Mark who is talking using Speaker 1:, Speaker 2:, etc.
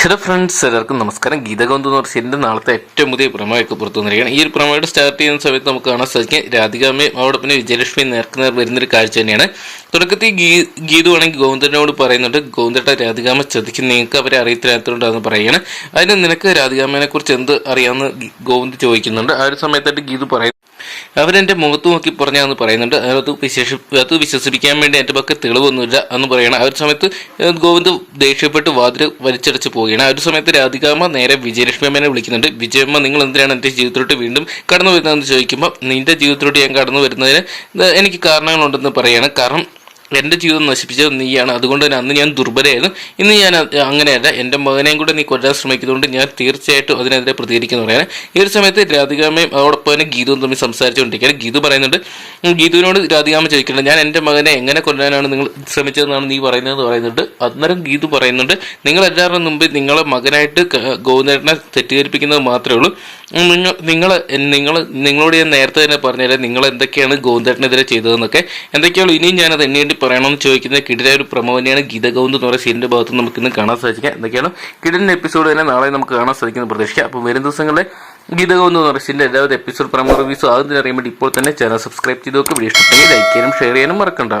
Speaker 1: Hello friends എല്ലാവർക്കും നമസ്കാരം. ഗീതഗോന്ത് എന്ന് പറഞ്ഞ നാളത്തെ ഏറ്റവും പുതിയ പ്രമേയൊക്കെ പുറത്തു വന്നിരിക്കുകയാണ്. ഈ ഒരു പ്രമേയുടെ സ്റ്റാർട്ട് ചെയ്യുന്ന സമയത്ത് നമുക്ക് കാണാൻ സാധിക്കും. രാധികാമ്മയും അവിടെ പിന്നെ വിജയലക്ഷ്മി നേർക്കുനേർ വരുന്നൊരു കാഴ്ച തന്നെയാണ്. തുടക്കത്തിൽ ഗീ ഗീതു ആണെങ്കിൽ ഗോവിന്ദനോട് പറയുന്നുണ്ട് ഗോവിന്ദട്ട രാധികാമ്മ ചതിക്കും നിങ്ങൾക്ക് അവരെ അറിയത്തില്ലാത്തതുകൊണ്ടാണ് പറയുകയാണ്. അതിന് നിനക്ക് രാധികാമ്മനെ കുറിച്ച് എന്ത് അറിയാമെന്ന് ഗോവിന്ദ് ചോദിക്കുന്നുണ്ട്. ആ ഒരു സമയത്തായിട്ട് ഗീതു പറയുന്നു അവരെന്റെ മുഖത്ത് നോക്കി പറഞ്ഞാന്ന് പറയുന്നുണ്ട്. അത് വിശേഷി അത് വിശ്വസിപ്പിക്കാൻ വേണ്ടി എന്റെ പക്ക തെളിവൊന്നുമില്ല എന്ന് പറയണം. ആ ഒരു സമയത്ത് ഗോവിന്ദ് ദേഷ്യപ്പെട്ട് വാതിൽ വലിച്ചടച്ച് പോവുകയാണ്. ആ ഒരു സമയത്ത് രാധികാമ്മ നേരെ വിജയലക്ഷ്മി അമ്മേനെ വിളിക്കുന്നുണ്ട്. വിജയമ്മ നിങ്ങൾ എന്തിനാണ് എന്റെ ജീവിതത്തിലോട്ട് വീണ്ടും കടന്നു വരുന്നതെന്ന് ചോദിക്കുമ്പോൾ നിന്റെ ജീവിതത്തിലോട്ട് ഞാൻ കടന്നു വരുന്നതിന് എനിക്ക് കാരണങ്ങളുണ്ടെന്ന് പറയാണ്. കാരണം എന്റെ ജീവിതം നശിപ്പിച്ചത് നീയാണ്. അതുകൊണ്ട് തന്നെ അന്ന് ഞാൻ ദുർബലയായിരുന്നു. ഇന്ന് ഞാൻ അങ്ങനെയല്ല. എന്റെ മകനെയും കൂടെ നീ കൊല്ലാൻ ശ്രമിക്കുന്നതുകൊണ്ട് ഞാൻ തീർച്ചയായിട്ടും അതിനെതിരെ പ്രതികരിക്കുന്നു പറയാൻ ഈ ഒരു സമയത്ത് രാധികാമ്മയും അതോടൊപ്പം തന്നെ ഗീതവും തമ്മിൽ സംസാരിച്ചുകൊണ്ടിരിക്കുകയാണ്. ഗീതു പറയുന്നുണ്ട് ഗീതുവിനോട് രാധികാമ ചോദിക്കുന്നുണ്ട് ഞാൻ എന്റെ മകനെ എങ്ങനെ കൊല്ലാനാണ് നിങ്ങൾ ശ്രമിച്ചതെന്നാണ് നീ പറയുന്നത് പറയുന്നുണ്ട്. അന്നേരം ഗീതു പറയുന്നുണ്ട് നിങ്ങൾ എല്ലാവരുടെ മുമ്പ് നിങ്ങളെ മകനായിട്ട് ഗോവിന്ദേട്ടനെ തെറ്റിദ്ധരിപ്പിക്കുന്നത് മാത്രമേ ഉള്ളൂ. നിങ്ങൾ നിങ്ങൾ നിങ്ങൾ നിങ്ങളോട് ഞാൻ നേരത്തെ തന്നെ പറഞ്ഞുതരാം. നിങ്ങൾ എന്തൊക്കെയാണ് ഗോവിന്ദേട്ടനെതിരെ ചെയ്തതെന്നൊക്കെ. എന്തൊക്കെയാണ് ഇനിയും ഞാനത് എണ്ണേണ്ടി പറയണമെന്ന് ചോദിക്കുന്ന കിടിലായ ഒരു പ്രമോ തന്നെയാണ് ഗീതഗൗന്ദ് എന്ന് പറയുന്ന സീനിന്റെ ഭാഗത്ത് നമുക്ക് ഇന്ന് കാണാൻ സാധിക്കുക. എന്തൊക്കെയാണ്? കിടിലിന്റെ എപ്പിസോഡ് തന്നെ നാളെ നമുക്ക് കാണാൻ സാധിക്കുന്ന പ്രതീക്ഷിക്കാം. അപ്പോൾ വരും ദിവസങ്ങളിലെ ഗീതഗൗന്ദ് എന്ന് പറയുന്ന എല്ലാവരും എപ്പിസോഡ് പ്രമോ റിവ്യൂസ് ആകുന്നതിനറിയാൻ വേണ്ടി ഇപ്പോൾ തന്നെ ചാനൽ സബ്സ്ക്രൈബ് ചെയ്ത് നോക്കുക വീഡിയോ ഇഷ്ടപ്പെട്ടെങ്കിൽ ലൈക്ക് ചെയ്യാനും ഷെയർ ചെയ്യാനും മറക്കണ്ട.